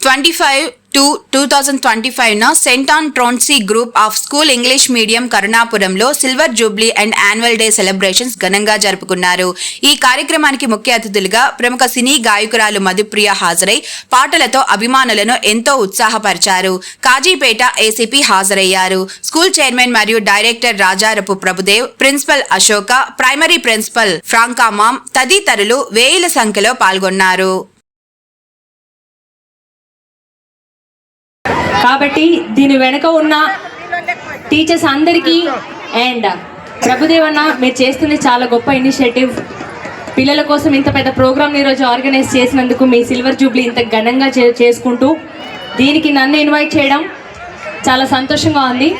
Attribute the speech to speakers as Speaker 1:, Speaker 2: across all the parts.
Speaker 1: Twenty five two two thousand twenty ఫైవ్న సెంటాన్ saint Ann ట్రోన్సీ group of school English medium కరుణాపురంలో silver jubilee and annual day celebrations ఘనంగా జరుపుకున్నారు. ఈ కార్యక్రమానికి ముఖ్య అతిథులుగా ప్రముఖ సినీ గాయకురాలు మధుప్రియ హాజరై పాటలతో అభిమానులను ఎంతో ఉత్సాహపరిచారు. కాజీపేట ఏసీపీ హాజరయ్యారు. స్కూల్ చైర్మన్ మరియు director Rajarapu Prabhudev principal Ashoka primary principal ఫ్రాంకామామ్ తదితరులు వేల సంఖ్యలో పాల్గొన్నారు.
Speaker 2: కాబట్టి దీని వెనుక ఉన్న టీచర్స్ అందరికీ అండ్ ప్రభుదేవన్న మీరు చేస్తుంది చాలా గొప్ప ఇనిషియేటివ్. పిల్లల కోసం ఇంత పెద్ద ప్రోగ్రామ్ ఈరోజు ఆర్గనైజ్ చేసినందుకు మీ సిల్వర్ జూబ్లీ ఇంత ఘనంగా చే చేసుకుంటూ దీనికి నన్ను ఇన్వైట్ చేయడం చాలా సంతోషంగా ఉంది.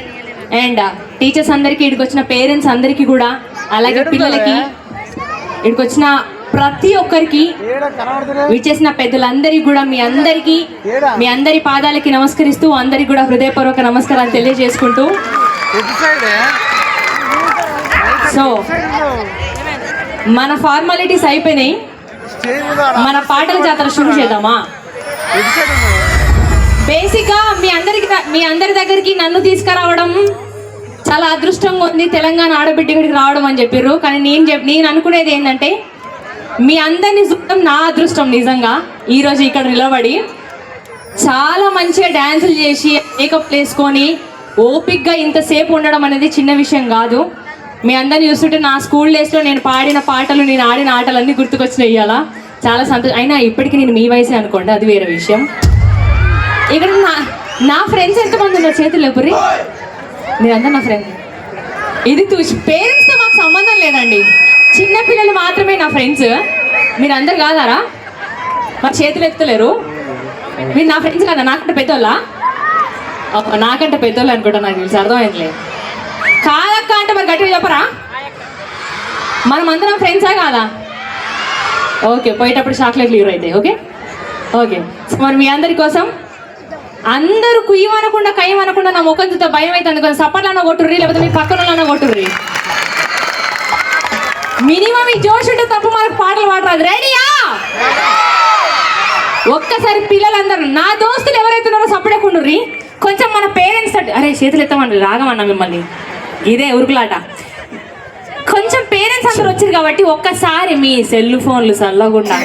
Speaker 2: అండ్ టీచర్స్ అందరికీ ఇక్కడికి వచ్చిన పేరెంట్స్ అందరికీ కూడా అలాగే పిల్లలకి ఇక్కడికి వచ్చిన ప్రతి ఒక్కరికి విచ్చేసిన పెద్దలందరికీ కూడా మీ అందరికీ మీ అందరి పాదాలకి నమస్కరిస్తూ అందరికి కూడా హృదయపూర్వక నమస్కారాలు తెలియజేసుకుంటూ. సో మన ఫార్మాలిటీస్ అయిపోయినాయి. మన పాటల జాతర షురు చేద్దామా? బేసిక్గా మీ అందరికి మీ అందరి దగ్గరికి నన్ను తీసుకురావడం చాలా అదృష్టంగా ఉంది. తెలంగాణ ఆడబిడ్డ ఇక్కడికి రావడం అని చెప్పారు కానీ నేను చెప్ నేను అనుకునేది ఏంటంటే మీ అందరిని చూడడం నా అదృష్టం నిజంగా. ఈరోజు ఇక్కడ నిలబడి చాలా మంచిగా డ్యాన్సులు చేసి మేకప్ వేసుకొని ఓపిక్గా ఇంతసేపు ఉండడం అనేది చిన్న విషయం కాదు. మీ అందరిని చూస్తుంటే నా స్కూల్ డేస్లో నేను పాడిన పాటలు నేను ఆడిన ఆటలన్నీ అన్నీ గుర్తుకొచ్చినాయి ఇవాళ చాలా సంతోషం. అయినా ఇప్పటికీ నేను మీ వయసే అనుకోండి అది వేరే విషయం. ఇక్కడ నా నా ఫ్రెండ్స్ ఎంతమంది ఉన్నారు చేతులు ఎప్పురి మీరందరూ నా ఫ్రెండ్ ఇది చూసి పేరెంట్స్తో మాకు సంబంధం లేదండి. చిన్నపిల్లలు మాత్రమే నా ఫ్రెండ్స్. మీరందరు కాదారా? మా చేతులు ఎత్తలేరు మీరు నా ఫ్రెండ్స్ కదా? నాకంటే పెద్దోళ్ళా? నాకంటే పెద్దోళ్ళు అనుకుంటా నాకు తెలుసు అర్థమైందిలే. కాదక్క అంటే మరి గట్టిగా చెప్పరా? మనం అందరం ఫ్రెండ్సా కాదా? ఓకే పోయేటప్పుడు చాక్లెట్లు ఇవ్వరు అయితే ఓకే? ఓకే సో మరి మీ అందరి కోసం అందరూ కుయ్యమనకుండా కయ్యమనకుండా నా ముఖం చూస్తే భయం అవుతుంది అందుకని సప్పట్లన్నా కొట్టుర్రి లేకపోతే మీ పక్కన కొట్టుర్రి. మినిమం ఈ జోష్ ఉంటే తప్ప మనకు పాటలు పాడరాదు. రెడీయా ఒక్కసారి పిల్లలందరూ నా దోస్తులు ఎవరైతే ఉన్నారో సపడకుండ్రి కొంచెం మన పేరెంట్స్ అరే చేతులు ఎత్తామండి రాగమన్నా మిమ్మల్ని. ఇదే ఉరుకులాట. కొంచెం పేరెంట్స్ అందరూ వచ్చారు కాబట్టి ఒక్కసారి మీ సెల్ ఫోన్లు చల్లకుండా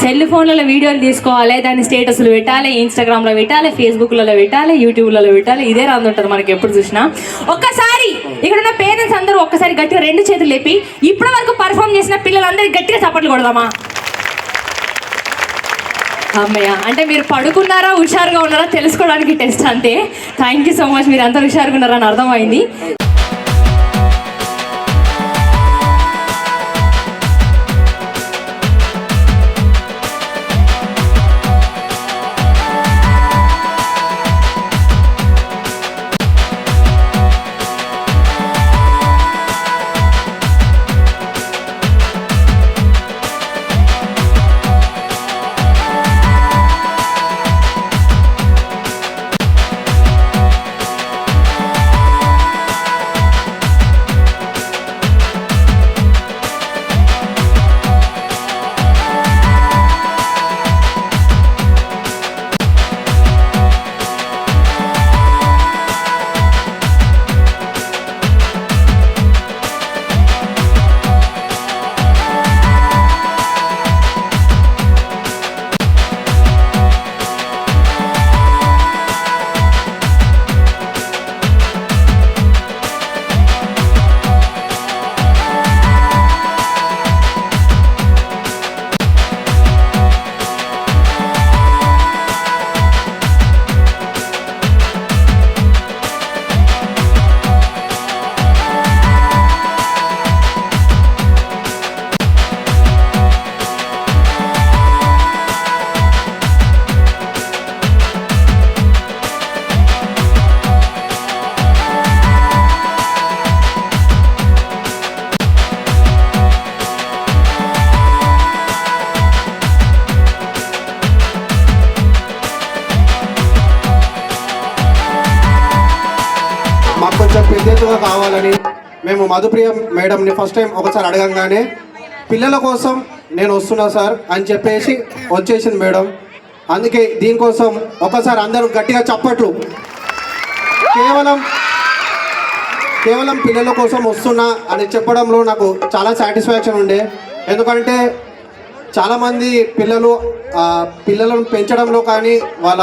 Speaker 2: సెల్ ఫోన్లలో వీడియోలు తీసుకోవాలి దాని స్టేటస్లు పెట్టాలి ఇన్స్టాగ్రామ్లో పెట్టాలి ఫేస్బుక్లలో పెట్టాలి యూట్యూబ్లలో పెట్టాలి. ఇదే రాదు ఉంటుంది మనకి ఎప్పుడు చూసినా. ఒక్కసారి ఇక్కడ ఉన్న పేరెంట్స్ అందరూ ఒక్కసారి గట్టిగా రెండు చేతులు లేపి ఇప్పటి వరకు పర్ఫామ్ చేసిన పిల్లలందరికీ గట్టిగా చప్పట్లు కొడదామా? అమ్మయ్య అంటే మీరు పడుకున్నారా హుషారుగా ఉన్నారా తెలుసుకోవడానికి టెస్ట్ అంతే. థ్యాంక్ యూ సో మచ్ మీరు అంత హుషారుగా ఉన్నారని అర్థమైంది.
Speaker 3: మేము మధుప్రియ మేడంని ఫస్ట్ టైం ఒకసారి అడగంగానే పిల్లల కోసం నేను వస్తున్నా సార్ అని చెప్పేసి వచ్చేసింది మేడం. అందుకే దీనికోసం ఒకసారి అందరూ గట్టిగా చప్పట్లు. కేవలం కేవలం పిల్లల కోసం వస్తున్నా అని చెప్పడంలో నాకు చాలా సాటిస్ఫాక్షన్ ఉండే. ఎందుకంటే చాలామంది పిల్లలు పిల్లలను పెంచడంలో కానీ వాళ్ళ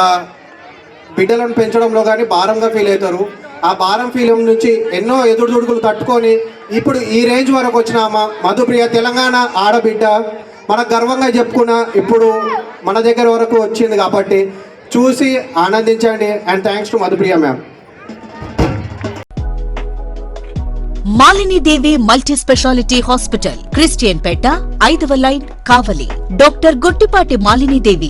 Speaker 3: బిడ్డలను పెంచడంలో కానీ భారంగా ఫీల్ అవుతారు. ఆ భారం ఫిలిం నుంచి ఎన్నో ఎదురుదుడుకులు తట్టుకొని ఇప్పుడు ఈ రేంజ్ వరకు వచ్చిన మధుప్రియ తెలంగాణ ఆడబిడ్డ మన గర్వంగా చెప్పుకున్న ఇప్పుడు మన దగ్గర వరకు వచ్చింది కాబట్టి చూసి ఆనందించండి and thanks to Madhupriya ma'am
Speaker 4: Malinidevi multi speciality hospital Christian Peta ఐదవ line Kavali. Doctor Guttipati Malinidevi.